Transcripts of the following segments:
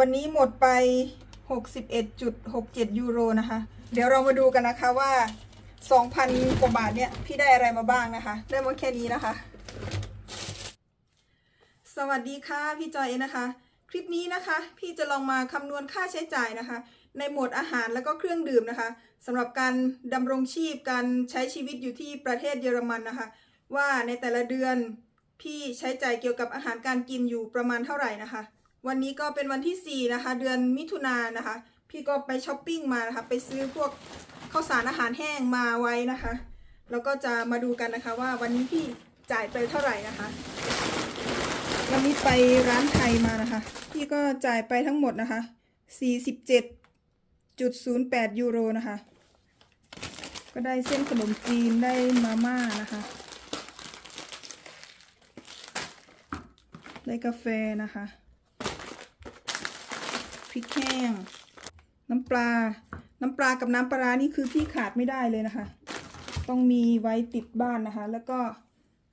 วันนี้หมดไป 61.67 ยูโรนะคะ เดี๋ยวเรามาดูกันนะคะว่า 2,000 กว่าบาทเนี่ยพี่ได้อะไรมาบ้างนะคะ ได้มาแค่นี้นะคะ สวัสดีค่ะพี่จอยนะคะ คลิปนี้นะคะ พี่จะลองมาคำนวณค่าใช้จ่ายนะคะ ในหมวดอาหารแล้วก็เครื่องดื่มนะคะสำหรับการดำรงชีพการใช้ชีวิตอยู่ที่ประเทศเยอรมันนะคะ ว่าในแต่ละเดือนพี่ใช้จ่ายเกี่ยวกับอาหารการกินอยู่ประมาณเท่าไหร่นะคะ วันนี้ก็เป็นวันที่ 4 นะคะ เดือนมิถุนายนนะคะ พี่ก็ไปช้อปปิ้งมานะคะ ไปซื้อพวกข้าวสารอาหารแห้งมาไว้นะคะ แล้วก็จะมาดูกันนะคะว่าวันนี้พี่จ่ายไปเท่าไหร่นะคะแล้วมีไปร้านไทยมานะคะ พี่ก็จ่ายไปทั้งหมดนะคะ 47.08 ยูโรนะคะ ก็ได้เส้นขนมจีนได้มาม่านะคะ ได้กาแฟนะคะ ริกแห้ง น้ำปลา น้ำปลากับน้ำปลานี่คือพี่ขาดไม่ได้เลยนะคะ ต้องมีไว้ติดบ้านนะคะ แล้วก็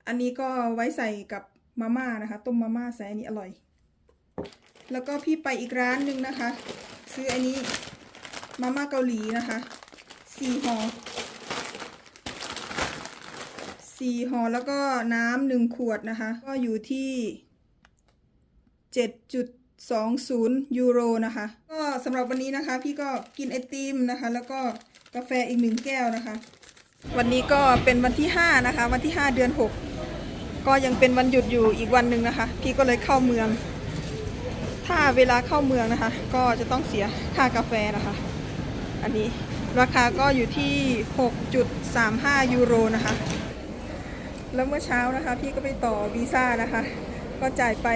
อันนี้ก็ไว้ใส่กับมาม่านะคะ ต้มมาม่าใส่อันนี้อร่อย แล้วก็พี่ไปอีกร้านหนึ่งนะคะ ซื้ออันนี้มาม่าเกาหลีนะคะสี่ห่อสี่ห่อแล้วก็น้ำหนึ่งขวดนะคะ ก็อยู่ที่เจ็ดจุด สองศูนย์ยูโรนะคะ ก็สำหรับวันนี้นะคะ พี่ก็กินไอติมนะคะ แล้วก็กาแฟอีกหนึ่งแก้วนะคะ วันนี้ก็เป็นวันที่ห้านะคะ วันที่ห้าเดือนหกก็ยังเป็นวันหยุดอยู่อีกวันหนึ่งนะคะ พี่ก็เลยเข้าเมือง ถ้าเวลาเข้าเมืองนะคะ ก็จะต้องเสียค่ากาแฟนะคะ อันนี้ราคาก็อยู่ที่ 6.35 ยูโรนะคะ แล้วเมื่อเช้านะคะ พี่ก็ไปต่อวีซ่านะคะ ก็จ่ายไป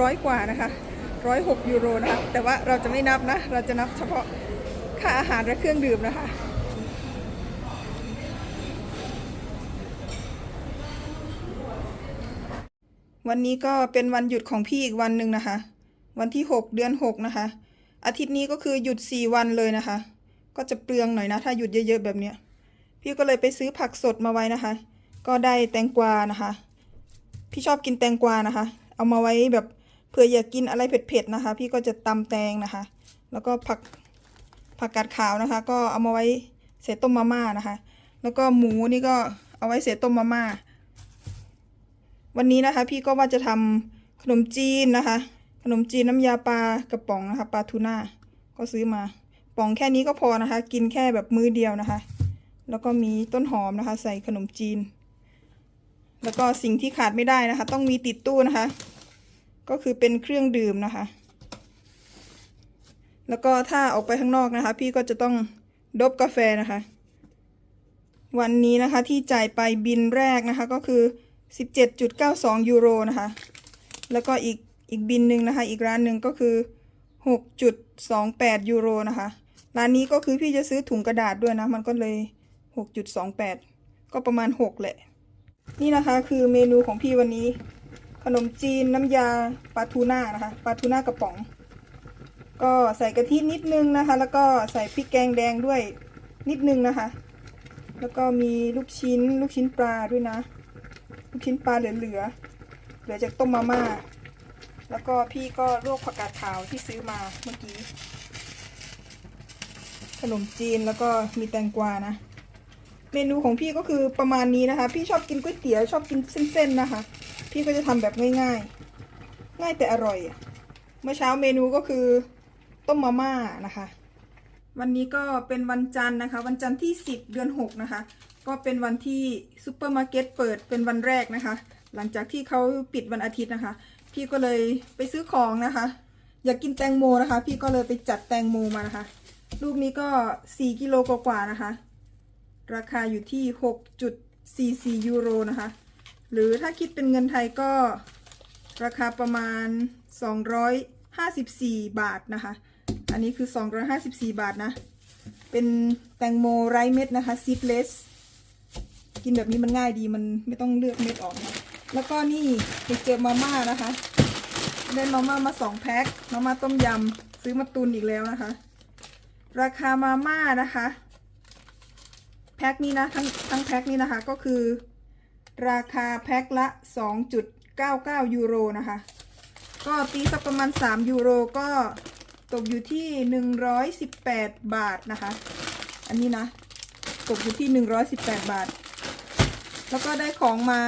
ร้อยกว่านะคะ ร้อยหกยูโรนะคะ แต่ว่าเราจะไม่นับนะ เราจะนับเฉพาะค่าอาหารและเครื่องดื่มนะคะ วันนี้ก็เป็นวันหยุดของพี่อีกวันหนึ่งนะคะ วันที่ 6 เดือน 6 นะคะ อาทิตย์นี้ก็คือหยุด 4 วันเลยนะคะ ก็จะเปลืองหน่อยนะ ถ้าหยุดเยอะ ๆ แบบเนี้ย พี่ก็เลยไปซื้อผักสดมาไว้นะคะ ก็ได้แตงกวานะคะ พี่ชอบกินแตงกวานะคะ เอามาไว้แบบ เผื่ออยากกินอะไรเผ็ดๆนะคะ พี่ก็จะตำแตงนะคะ แล้วก็ผักผักกาดขาวนะคะ ก็เอามาไว้เสต้มมาม่านะคะ แล้วก็หมูนี่ก็เอาไว้เสต้มมาม่าวันนี้นะคะ พี่ก็ว่าจะทำขนมจีนนะคะ ขนมจีนน้ำยาปลากระป๋องนะคะปลาทูน่าก็ซื้อมาป๋องแค่นี้ก็พอนะคะ กินแค่แบบมื้อเดียวนะคะ แล้วก็มีต้นหอมนะคะ ใส่ขนมจีน แล้วก็สิ่งที่ขาดไม่ได้นะคะ ต้องมีติดตู้นะคะ ก็คือเป็นเครื่องดื่มนะคะ แล้วก็ถ้าออกไปข้างนอกนะคะ พี่ก็จะต้องดบกาแฟนะคะ วันนี้นะคะที่จ่ายไปบินแรกนะคะก็คือ 17.92 ยูโรนะคะ แล้วก็อีกอีกบินหนึ่งนะคะ อีกร้านหนึ่งก็คือ 6.28 ยูโรนะคะ ร้านนี้ก็คือพี่จะซื้อถุงกระดาษด้วยนะ มันก็เลย 6.28 ก็ประมาณ 6 แหละ นี่นะคะคือเมนูของพี่วันนี้ ขนมจีนน้ำยาปลาทูน่านะคะปลาทูน่ากระป๋อง ก็ใส่กะทินิดนึงนะคะ แล้วก็ใส่พริกแกงแดงด้วยนิดนึงนะคะ แล้วก็มีลูกชิ้นลูกชิ้นปลาด้วยนะ ลูกชิ้นปลาเหลือเหลือๆเหลือจากต้มมาม่าแล้วก็พี่ก็ลวกผักกาดขาวที่ซื้อมาเมื่อกี้ ขนมจีนแล้วก็มีแตงกวานะ เมนูของพี่ก็คือประมาณนี้นะคะ พี่ชอบกินก๋วยเตี๋ยวชอบกินเส้นๆนะคะ พี่ก็จะทำแบบง่ายๆ ง่ายแต่อร่อย เมื่อเช้าเมนูก็คือต้มมาม่านะคะ วันนี้ก็เป็นวันจันทร์นะคะ วันจันทร์ที่ 10 เดือน 6 นะคะ ก็เป็นวันที่ซูเปอร์มาร์เก็ตเปิดเป็นวันแรกนะคะ หลังจากที่เขาปิดวันอาทิตย์นะคะ พี่ก็เลยไปซื้อของนะคะ อยากกินแตงโมนะคะ พี่ก็เลยไปจัดแตงโมมานะคะ ลูกนี้ก็ 4 กิโลกว่าๆนะคะ ราคาอยู่ที่ 6.44 ยูโรนะคะ หรือถ้าคิดเป็นเงินไทยก็ราคาประมาณ 254 บาทนะคะ อันนี้คือ 254 บาทนะ เป็นแตงโมไร้เม็ดนะคะซีดเลสกินแบบนี้มันง่ายดีมันไม่ต้องเลือกเม็ดออกนะแล้วก็นี่ไปเจอมาม่านะคะ ได้มาม่ามาสองแพ็คมาม่าต้มยำซื้อมาตุนอีกแล้วนะคะ ราคามาม่านะคะ แพ็คนี้นะทั้งทั้งแพ็คนี้นะคะก็คือ ราคาแพ็คละ 2.99 ยูโรนะคะ ก็ตีสักประมาณ 3 ยูโรก็ตกอยู่ที่หนึ่งร้อยสิบแปดบาทนะคะ อันนี้นะ ตกอยู่ที่หนึ่งร้อยสิบแปดบาท แล้วก็ได้ของมา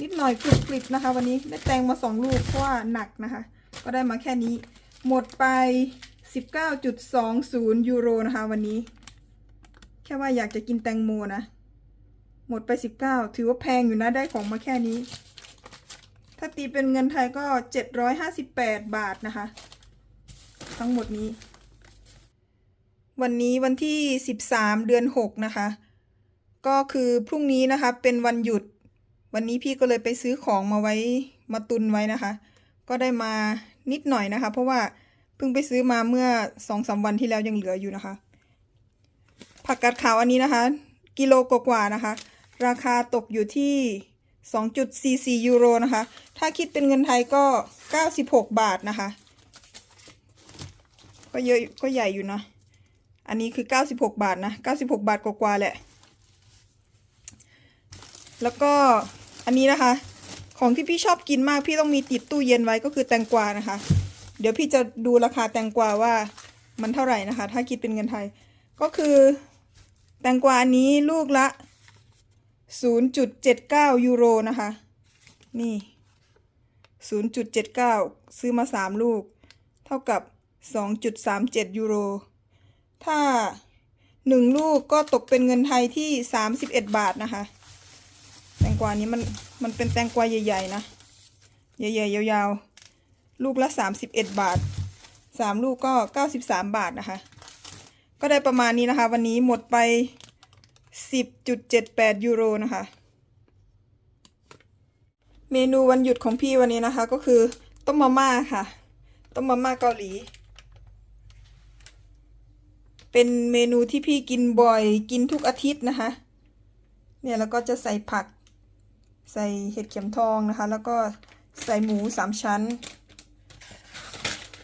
นิดหน่อยกรุบกริบนะคะ วันนี้ได้แตงมาสองลูกเพราะว่าหนักนะคะ ก็ได้มาแค่นี้ หมดไป 19.20 ยูโรนะคะ วันนี้ แค่ว่าอยากจะกินแตงโมนะ หมดไป19ถือว่าแพงอยู่นะได้ของมาแค่นี้ ถ้าตีเป็นเงินไทยก็758บแปดบาทนะคะ ทั้งหมดนี้ วันนี้วันที่13เดือน6นะคะ ก็คือพรุ่งนี้นะคะเป็นวันหยุด วันนี้พี่ก็เลยไปซื้อของมาไว้มาตุนไว้นะคะ ก็ได้มานิดหน่อยนะคะ เพราะว่าเพิ่งไปซื้อมาเมื่อสองสามวันที่แล้วยังเหลืออยู่นะคะ ผักกาดขาวอันนี้นะคะ กิโลกว่าๆนะคะ ราคาตกอยู่ที่ 2.44 ยูโรนะคะ ถ้าคิดเป็นเงินไทยก็ 96 บาทนะคะ ก็เยอะก็ใหญ่อยู่นะ อันนี้คือ 96 บาทนะ 96 บาทกว่าๆแหละ แล้วก็อันนี้นะคะ ของที่พี่ชอบกินมากพี่ต้องมีติดตู้เย็นไว้ก็คือแตงกวานะคะ เดี๋ยวพี่จะดูราคาแตงกวาว่ามันเท่าไหร่นะคะ ถ้าคิดเป็นเงินไทย ก็คือ แตงกวาอันนี้ลูกละ 0.79 ยูโรนะคะ นี่ 0.79 ซื้อมา 3 ลูก เท่ากับ 2.37 ยูโร ถ้า 1 ลูกก็ตกเป็นเงินไทยที่ 31 บาทนะคะ แตงกวานี้มัน มันเป็นแตงกวาใหญ่ๆ นะ ใหญ่ๆ ยาวๆ ลูกละ 31 บาท 3 ลูกก็ 93 บาทนะคะ ก็ได้ประมาณนี้นะคะ วันนี้หมดไป 10.78 ยูโรนะคะ เมนูวันหยุดของพี่วันนี้นะคะ ก็คือต้มมาม่าค่ะ ต้มมาม่าเกาหลี เป็นเมนูที่พี่กินบ่อยกินทุกอาทิตย์นะคะ เนี่ยแล้วก็จะใส่ผัก ใส่เห็ดเข็มทองนะคะ แล้วก็ใส่หมูสามชั้น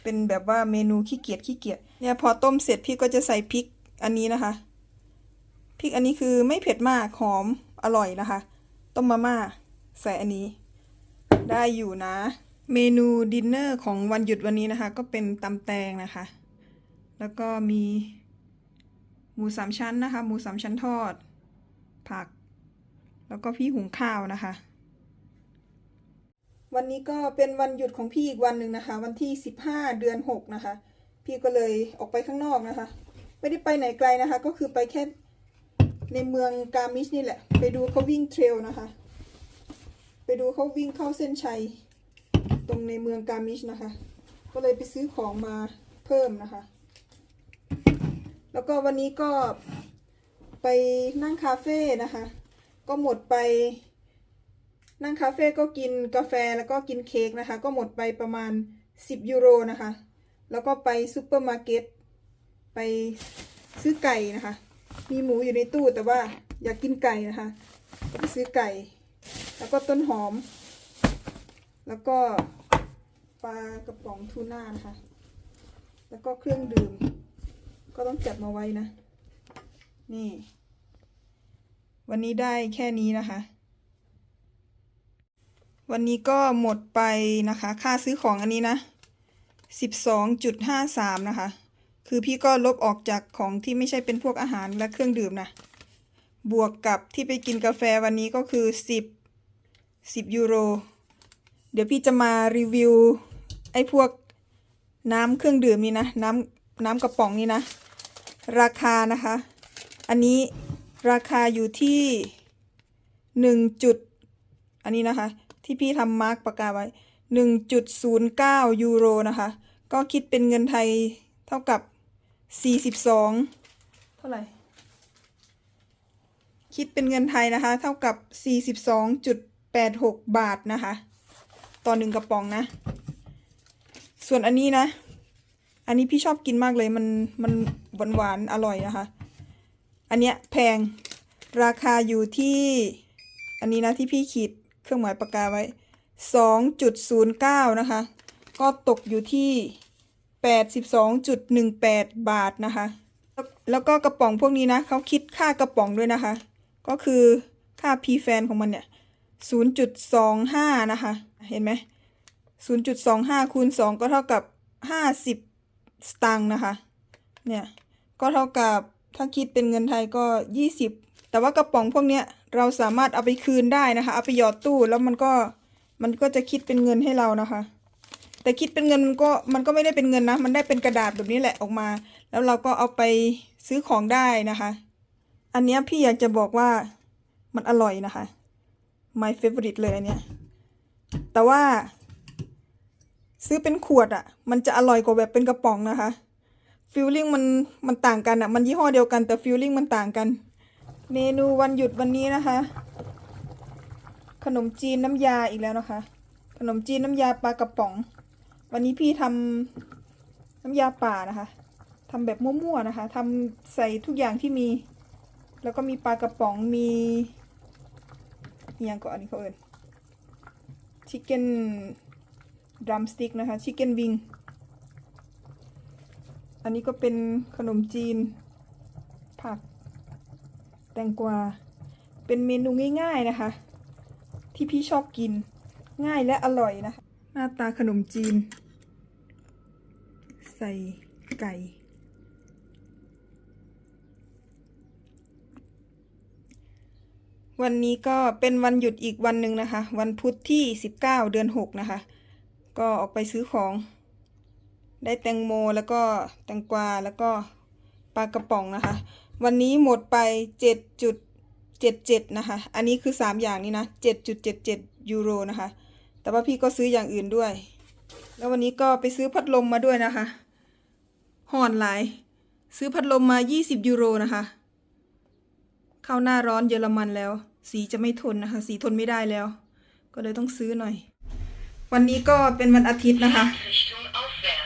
เป็นแบบว่าเมนูขี้เกียจขี้เกียจเนี่ยพอต้มเสร็จพี่ก็จะใส่พริกอันนี้นะคะ ริกอันนี้คือไม่เผ็ดมากหอมอร่อยนะคะ ต้มมาม่าใส่อันนี้ ได้อยู่นะ เมนูดินเนอร์ของวันหยุดวันนี้นะคะ ก็เป็นตำแตงนะคะ แล้วก็มีหมูสามชั้นนะคะ หมูสามชั้นทอด ผัก แล้วก็พี่หุงข้าวนะคะ วันนี้ก็เป็นวันหยุดของพี่อีกวันหนึ่งนะคะ วันที่15เดือน6นะคะ พี่ก็เลยออกไปข้างนอกนะคะ ไม่ได้ไปไหนไกลนะคะ ก็คือไปแค่ ในเมืองกามิชนี่แหละ ไปดูเขาวิ่งเทรลนะคะ ไปดูเขาวิ่งเข้าเส้นชัย ตรงในเมืองกามิชนะคะ ก็เลยไปซื้อของมาเพิ่มนะคะ แล้วก็วันนี้ก็ไปนั่งคาเฟ่นะคะ ก็หมดไป นั่งคาเฟ่ก็กินกาแฟแล้วก็กินเค้กนะคะ ก็หมดไปประมาณ 10 ยูโรนะคะ แล้วก็ไปซูเปอร์มาร์เก็ตไปซื้อไก่นะคะ มีหมูอยู่ในตู้แต่ว่าอยากกินไก่นะคะก็ไปซื้อไก่ แล้วก็ต้นหอม แล้วก็ปลากระป๋องทูน่านะคะ แล้วก็เครื่องดื่ม ก็ต้องจัดมาไว้นะ นี่ วันนี้ได้แค่นี้นะคะ วันนี้ก็หมดไปนะคะ ค่าซื้อของอันนี้นะ 12.53 นะคะ คือพี่ก็ลบออกจากของที่ไม่ใช่เป็นพวกอาหารและเครื่องดื่มนะ บวกกับที่ไปกินกาแฟวันนี้ก็คือ 10 10 ยูโร เดี๋ยวพี่จะมารีวิว ไอ้พวกน้ำเครื่องดื่มนี่นะ น้ำน้ำกระป๋องนี่นะ ราคานะคะ อันนี้ราคาอยู่ที่หนึ่งจุด อันนี้นะคะ ที่พี่ทำมาร์กปากกาไว้หนึ่งจุดศูนย์เก้ายูโรนะคะ ก็คิดเป็นเงินไทยเท่ากับ สี่สิบสองเท่าไหร่ คิดเป็นเงินไทยนะคะ เท่ากับสี่สิบสองจุดแปดหกบาทนะคะ ต่อหนึ่งกระป๋องนะ ส่วนอันนี้นะ อันนี้พี่ชอบกินมากเลยมันมันหวานหวานๆอร่อยนะคะ อันเนี้ยแพงราคาอยู่ที่อันนี้นะที่พี่ขีดเครื่องหมายปากกาไว้2.09นะคะ ก็ตกอยู่ที่ 82.18 บาทนะคะ แล้วก็กระป๋องพวกนี้นะเขาคิดค่ากระป๋องด้วยนะคะ ก็คือค่า P แฟนของมันเนี่ย 0.25 นะคะ เห็นไหม 0.25 คูณ 2 ก็เท่ากับ 50 สตางค์นะคะ เนี่ย ก็เท่ากับถ้าคิดเป็นเงินไทยก็ยี่สิบแต่ว่ากระป๋องพวกนี้เราสามารถเอาไปคืนได้นะคะ เอาไปหยอดตู้แล้วมันก็มันก็จะคิดเป็นเงินให้เรานะคะ แต่คิดเป็นเงินมันก็มันก็ไม่ได้เป็นเงินนะ มันได้เป็นกระดาษแบบนี้แหละออกมา แล้วเราก็เอาไปซื้อของได้นะคะ อันนี้พี่อยากจะบอกว่ามันอร่อยนะคะ my favorite เลยอันเนี้ยแต่ว่า ซื้อเป็นขวดอะ่ะ มันจะอร่อยกว่าแบบเป็นกระป๋องนะคะฟิลลิ่งมันมันต่างกันอะ่ะ มันยี่ห้อเดียวกันแต่ฟิลลิ่งมันต่างกัน เมนูวันหยุดวันนี้นะคะ ขนมจีนน้ำยาอีกแล้วนะคะ ขนมจีนน้ำยาปลากระป๋อง วันนี้พี่ทำน้ำยาป่านะคะทำแบบมั่วๆนะคะทำใส่ทุกอย่างที่มี แล้วก็มีปลากระป๋องมีอย่างก่อนนี้เขาเอ่ยชิคเก้นดรัมสติ๊กนะคะชิคเก้นวิงอันนี้ก็เป็นขนมจีน ผัก แตงกวา เป็นเมนูง่ายๆนะคะ ที่พี่ชอบกินง่ายและอร่อยนะคะ น้าตาขนมจีน ใส่ไก่ วันนี้ก็เป็นวันหยุดอีกวันหนึ่งนะคะ วันพุธที่ 19 เดือน 6 นะคะ ก็ออกไปซื้อของ ได้แตงโมแล้วก็แตงกวาแล้วก็ปลากระป๋องนะคะ วันนี้หมดไป 7.77 นะคะ อันนี้คือ 3 อย่างนี้นะ 7.77 ยูโรนะคะ แต่ว่าพี่ก็ซื้ออย่างอื่นด้วย แล้ววันนี้ก็ไปซื้อพัดลมมาด้วยนะคะห่อนหลาย ซื้อพัดลมมา 20 ยูโรนะคะ เข้าหน้าร้อนเยอรมันแล้ว สีจะไม่ทนนะคะ สีทนไม่ได้แล้ว ก็เลยต้องซื้อหน่อย วันนี้ก็เป็นวันอาทิตย์นะคะ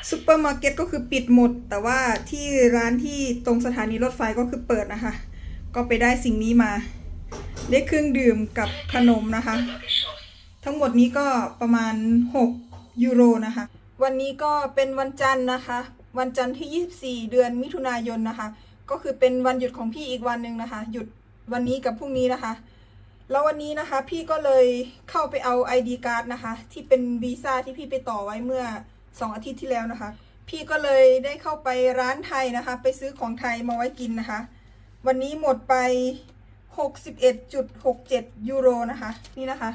ซูเปอร์มาร์เก็ตก็คือปิดหมด แต่ว่าที่ร้านที่ตรงสถานีรถไฟก็คือเปิดนะคะ ก็ไปได้สิ่งนี้มา ได้เครื่องดื่มกับขนมนะคะ ทั้งหมดนี้ก็ประมาณ 6 ยูโรนะคะ วันนี้ก็เป็นวันจันทร์นะคะ วันจันทร์ที่ 24 เดือนมิถุนายนนะคะ ก็คือเป็นวันหยุดของพี่อีกวันหนึ่งนะคะ หยุดวันนี้กับพรุ่งนี้นะคะ แล้ววันนี้นะคะพี่ก็เลยเข้าไปเอา ID card นะคะ ที่เป็นวีซ่าที่พี่ไปต่อไว้เมื่อ 2 อาทิตย์ที่แล้วนะคะ พี่ก็เลยได้เข้าไปร้านไทยนะคะ ไปซื้อของไทยมาไว้กินนะคะ วันนี้หมดไป 61.67 ยูโรนะคะ นี่นะคะ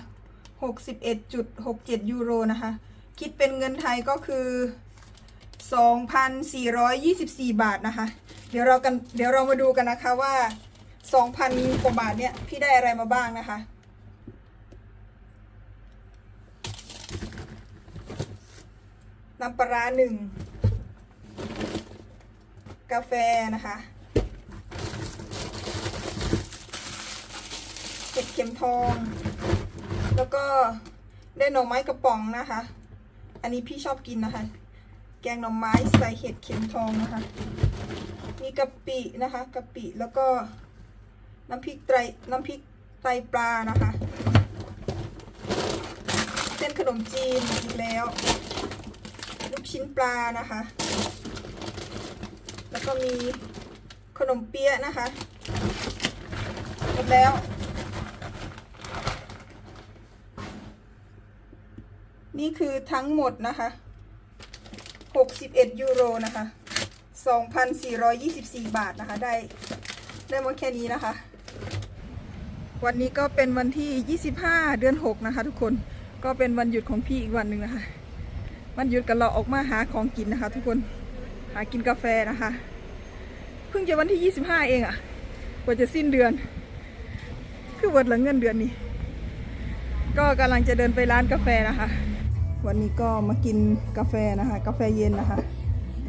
61.67 ยูโรนะคะ คิดเป็นเงินไทยก็คือ 2,424 บาทนะคะ เดี๋ยวเรากันเดี๋ยวเรามาดูกันนะคะว่า 2,000กว่าบาทเนี่ยพี่ได้อะไรมาบ้างนะคะน้ำปลาหนึ่งกาแฟนะคะเห็ดเข็มทอง แล้วก็ได้หน่อไม้กระป๋องนะคะ อันนี้พี่ชอบกินนะคะ แกงหน่อไม้ใส่เห็ดเข็มทองนะคะ มีกะปินะคะกะปิแล้วก็น้ำพริกไตรน้ำพริกไตรปลานะคะ เส้นขนมจีนอีกแล้ว ลูกชิ้นปลานะคะ แล้วก็มีขนมเปี๊ยะนะคะหมดแล้ว นี่คือทั้งหมดนะคะ61ยูโรนะคะ 2,424 บาทนะคะ ได้ได้มาแค่นี้นะคะ วันนี้ก็เป็นวันที่ 25 เดือน 6 นะคะ ทุกคน ก็เป็นวันหยุดของพี่อีกวันหนึ่งนะคะ วันหยุดกันเราออกมาหาของกินนะคะ ทุกคน หากินกาแฟนะคะ เพิ่งจะวันที่ 25 เองอะ่ะ กว่าจะสิ้นเดือน คือวันละเงินเดือนนี้ ก็กำลังจะเดินไปร้านกาแฟนะคะ วันนี้ก็มากินกาแฟนะคะ กาแฟเย็นนะคะ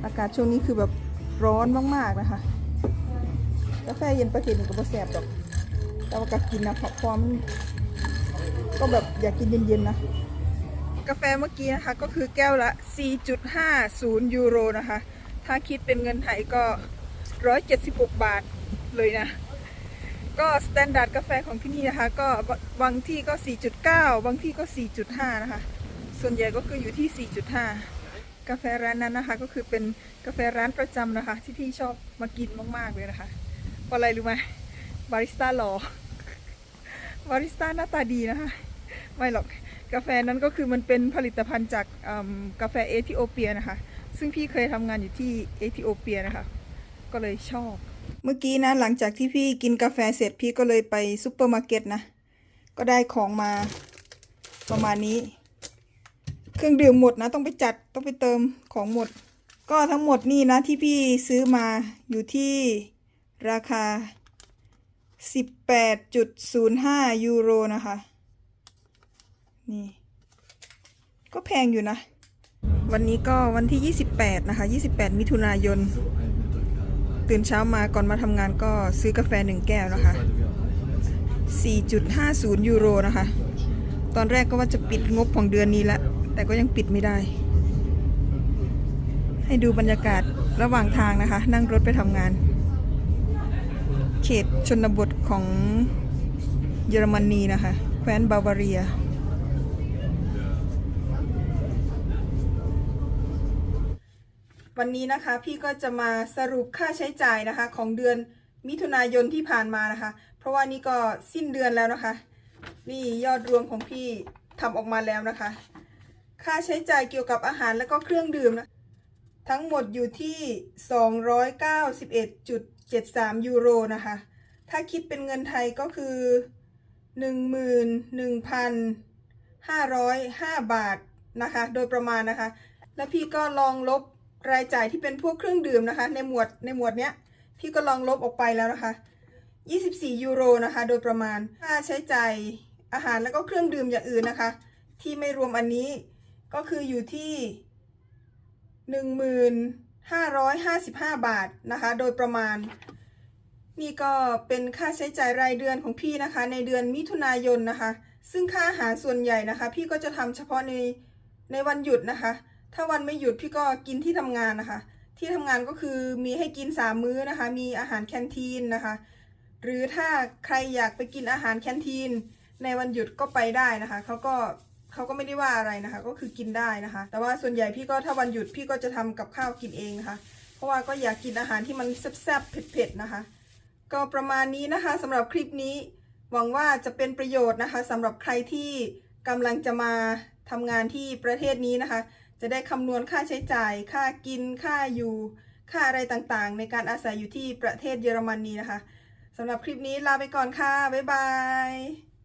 อากาศช่วงนี้คือแบบร้อนมากๆนะคะ กาแฟเย็นประเทศนี้ก็บ่แซ่บหรอกแต่ว่าก็กินนะเพราะความก็แบบอยากกินเย็นๆนะ กาแฟเมื่อกี้นะคะก็คือแก้วละ 4.50 ยูโรนะคะ ถ้าคิดเป็นเงินไทยก็ 176 บาทเลยนะ ก็สแตนดาร์ดกาแฟของที่นี่นะคะ ก็บางที่ก็ 4.9 บางที่ก็ 4.5 นะคะ ส่วนใหญ่ก็คืออยู่ที่ 4.5 กาแฟร้านนั้นนะคะ ก็คือเป็นกาแฟร้านประจำนะคะ ที่พี่ชอบมากินมาก ๆ เลยนะคะเพราะอะไรรู้ไหมบาริสต้าหล่อบาริสต้าหน้าตาดีนะคะ ไม่หรอกกาแฟนั้นก็คือมันเป็นผลิตภัณฑ์จากกาแฟเอธิโอเปียนะคะ ซึ่งพี่เคยทำงานอยู่ที่เอธิโอเปียนะคะ ก็เลยชอบ เมื่อกี้นะหลังจากที่พี่กินกาแฟเสร็จพี่ก็เลยไปซุปเปอร์มาร์เก็ตนะ ก็ได้ของมาประมาณนี้ เครื่องดื่มหมดนะต้องไปจัดต้องไปเติมของหมด ก็ทั้งหมดนี่นะที่พี่ซื้อมาอยู่ที่ราคา 18.05 ยูโรนะคะ นี่ ก็แพงอยู่นะ วันนี้ก็วันที่ 28 นะคะ 28 มิถุนายน ตื่นเช้ามาก่อนมาทำงานก็ซื้อกาแฟหนึ่งแก้วนะคะ 4.50 ยูโรนะคะ ตอนแรกก็ว่าจะปิดงบของเดือนนี้แล้ว แต่ก็ยังปิดไม่ได้ ให้ดูบรรยากาศระหว่างทางนะคะ นั่งรถไปทำงาน เขตชนบทของเยอรมนีนะคะ แคว้นบาวาเรียวันนี้นะคะพี่ก็จะมาสรุปค่าใช้จ่ายนะคะ ของเดือนมิถุนายนที่ผ่านมานะคะ เพราะว่านี่ก็สิ้นเดือนแล้วนะคะ นี่ยอดรวมของพี่ทำออกมาแล้วนะคะ ค่าใช้จ่ายเกี่ยวกับอาหารและก็เครื่องดื่มนะ ทั้งหมดอยู่ที่ 291.73 ยูโรนะคะ ถ้าคิดเป็นเงินไทยก็คือ 11,505 บาทนะคะ โดยประมาณนะคะ แล้วพี่ก็ลองลบรายจ่ายที่เป็นพวกเครื่องดื่มนะคะ ในหมวดในหมวดเนี้ยพี่ก็ลองลบออกไปแล้วนะคะ 24 ยูโรนะคะ โดยประมาณ ค่าใช้จ่ายอาหารแล้วก็เครื่องดื่มอย่างอื่นนะคะ ที่ไม่รวมอันนี้ ก็คืออยู่ที่ 1,555 บาทนะคะ โดยประมาณ นี่ก็เป็นค่าใช้จ่ายรายเดือนของพี่นะคะ ในเดือนมิถุนายนนะคะ ซึ่งค่าอาหารส่วนใหญ่นะคะ พี่ก็จะทำเฉพาะในในวันหยุดนะคะ ถ้าวันไม่หยุดพี่ก็กินที่ทำงานนะคะ ที่ทำงานก็คือมีให้กินสามมื้อนะคะ มีอาหารแคนทีนนะคะ หรือถ้าใครอยากไปกินอาหารแคนทีนในวันหยุดก็ไปได้นะคะเขาก็ เขาก็ไม่ได้ว่าอะไรนะคะ ก็คือกินได้นะคะ แต่ว่าส่วนใหญ่พี่ก็ถ้าวันหยุดพี่ก็จะทำกับข้าวกินเองนะคะ เพราะว่าก็อยากกินอาหารที่มันแซ่บๆเผ็ดๆนะคะ ก็ประมาณนี้นะคะสำหรับคลิปนี้ หวังว่าจะเป็นประโยชน์นะคะสำหรับใครที่กำลังจะมาทำงานที่ประเทศนี้นะคะ จะได้คำนวณค่าใช้จ่าย ค่ากินค่าอยู่ ค่าอะไรต่างๆ ในการอาศัยอยู่ที่ประเทศเยอรมนีนะคะสำหรับคลิปนี้ลาไปก่อนค่ะบ๊ายบาย